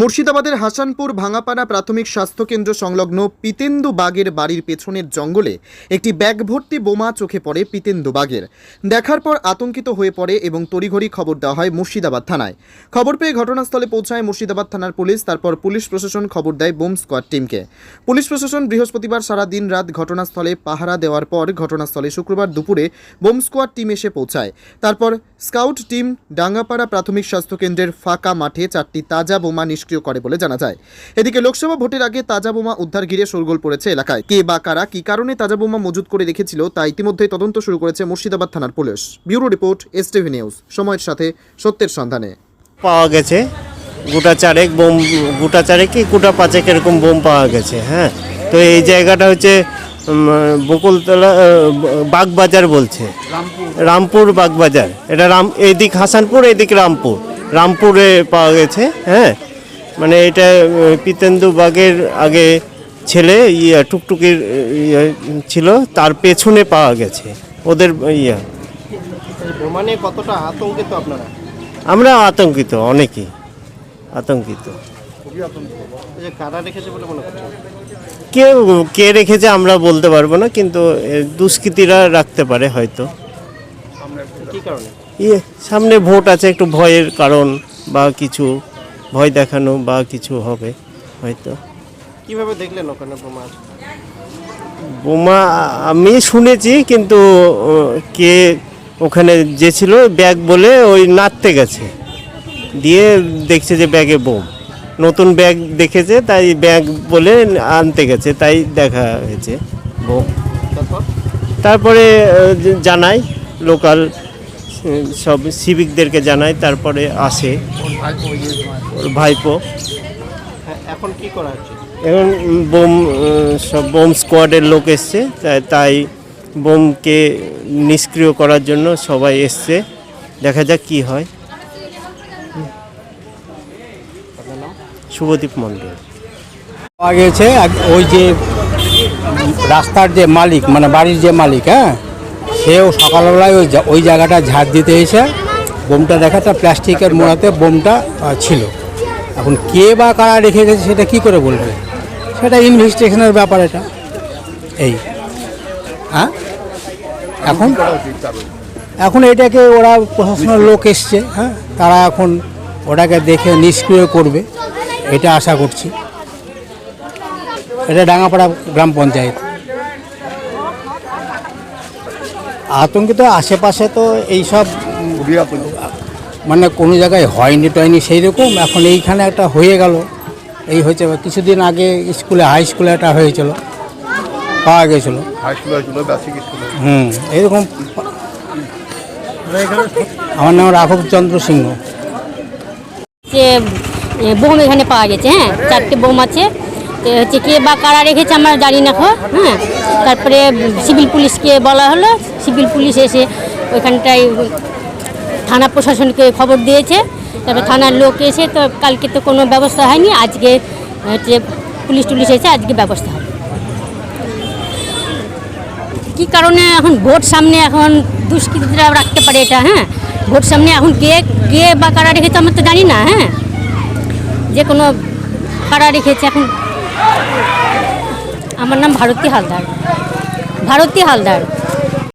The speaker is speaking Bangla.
মুর্শিদাবাদের হাসানপুর ভাঙাপাড়া প্রাথমিক স্বাস্থ্যকেন্দ্র সংলগ্ন পিতেন্দু বাগের বাড়ির পেছনের জঙ্গলে একটি ব্যাগ ভর্তি বোমা চোখে পড়ে পিতেন্দু বাগের। দেখার পর আতঙ্কিত হয়ে পড়ে এবং তড়িঘড়ি খবর দেওয়া হয় মুর্শিদাবাদ থানায়। খবর পেয়ে ঘটনাস্থলে পৌঁছায় মুর্শিদাবাদ থানার পুলিশ, তারপর পুলিশ প্রশাসন খবর দেয় বোম স্কোয়াড টিমকে। পুলিশ প্রশাসন বৃহস্পতিবার সারা দিন রাত ঘটনাস্থলে পাহারা দেওয়ার পর ঘটনাস্থলে শুক্রবার দুপুরে বোম স্কোয়াড টিম এসে পৌঁছায়। তারপর স্কাউট টিম ডাঙ্গাপাড়া প্রাথমিক স্বাস্থ্যকেন্দ্রের ফাঁকা মাঠে চারটি তাজা বোমা নিষ্ক্রিয় করে বলে জানা যায়। এদিকে লোকসভা ভোটের আগে তাজা বোমা উদ্ধার ঘিরে শোরগোল পড়েছে এলাকায়। কে বা কারা, কি কারণে তাজা বোমা মজুত করে রেখেছিল তা ইতিমধ্যেই তদন্ত শুরু করেছে মুর্শিদাবাদ থানার police. Bureau report S TV news সময়ের সাথে সত্যের সন্ধানে। পাওয়া গেছে। গোটা চারেক বোম, গোটা চারেক কি গোটা পাঁচেক এরকম বোম পাওয়া গেছে হ্যাঁ। তো এই জায়গাটা হচ্ছে বকুলতলা বাগবাজার বলছে। রামপুর বাগবাজার। এটা রাম এইদিক হাসানপুর এইদিক রামপুর। রামপুরে পাওয়া গেছে হ্যাঁ। মানে এটা পিতেন্দু বাগের আগে ছেলে ইয়া টুকটুকির ইয়ে ছিল তার পেছনে পাওয়া গেছে। ওদের ইয়া। বোমা নিয়ে কতটা আতঙ্কিত আপনারা? আমরা আতঙ্কিত অনেকেই আতঙ্কিত। মনে কে কে রেখেছে আমরা বলতে পারব না কিন্তু দুষ্কৃতীরা রাখতে পারে হয়তো। ইয়ে সামনে ভোট আছে একটু ভয়ের কারণ বা কিছু। ভয় দেখানো বা কিছু হবে হয়তো। কীভাবে দেখলেন ওখানে বোমা বোমা আমি শুনেছি কিন্তু কে ওখানে যে ছিল ব্যাগ বলে ওই নাচতে গেছে। দিয়ে দেখছে যে ব্যাগে বোম। নতুন ব্যাগ দেখেছে তাই ব্যাগ বলে আনতে গেছে তাই দেখা হয়েছে বোম। তারপর? তারপরে জানাই লোকাল সব সিভিকদেরকে জানায় তারপরে আসে ওর ভাইপো। এখন কি করা হচ্ছে? এখন বোম সব বোম স্কোয়াডের লোক এসছে তাই- তাই বোমকে নিষ্ক্রিয় করার জন্য সবাই এসছে। দেখা যাক কি হয়। শুভদীপ মণ্ডল। পাওয়া গেছে ওই যে রাস্তার যে মালিক মানে বাড়ির যে মালিক হ্যাঁ? সেও সকালবেলায় ওই ওই জায়গাটা ঝাড় দিতে এসে বোমটা দেখা একটা প্লাস্টিকের মোড়াতে বোমটা ছিল। এখন কে বা কারা রেখে গেছে সেটা কি করে বলবে? সেটা ইনভেস্টিগেশনের ব্যাপার এটা। এই। হ্যাঁ? এখন? এখন এটাকে ওরা প্রশাসনের লোক এসছে হ্যাঁ? তারা এখন ওটাকে দেখে নিষ্ক্রিয় করবে। এটা আশা করছি। এটা ডাঙ্গাপাড়া গ্রাম পঞ্চায়েত। আতঙ্কিত আশেপাশে তো এইসব মানে কোনো জায়গায় হয়নি টয়নি সেই রকম এখন এইখানে একটা হয়ে গেল। এই হয়েছে কিছুদিন আগে স্কুলে হাই স্কুলে একটা হয়েছিল। পাওয়া গেছিল। হাই স্কুল হয়েছিল বেসিক স্কুলে। হুম এইরকম। আমার নাম রাঘব চন্দ্র সিংহ। যে এ, বোম এখানে পাওয়া গেছে হ্যাঁ? চারটে বোম আছে। হচ্ছে কে বা কারা রেখেছে আমরা জানি না হ্যাঁ তারপরে সিভিল পুলিশকে বলা হলো, সিভিল পুলিশ এসে ওইখানটায় থানা প্রশাসনকে খবর দিয়েছে। তারপরে থানার লোক এসে তো কালকে তো কোনো ব্যবস্থা হয়নি, আজকে হচ্ছে পুলিশ টুলিশ এসে আজকে ব্যবস্থা হবে। কী কারণে এখন ভোট সামনে এখন দুষ্কৃতীরা রাখতে পারে এটা হ্যাঁ? ভোট সামনে এখন কে কে বা কারা রেখেছে আমরা তো জানি না হ্যাঁ? যে কোনো কারা রেখেছে এখন আমার নাম ভারতী হালদার। ভারতী হালদার।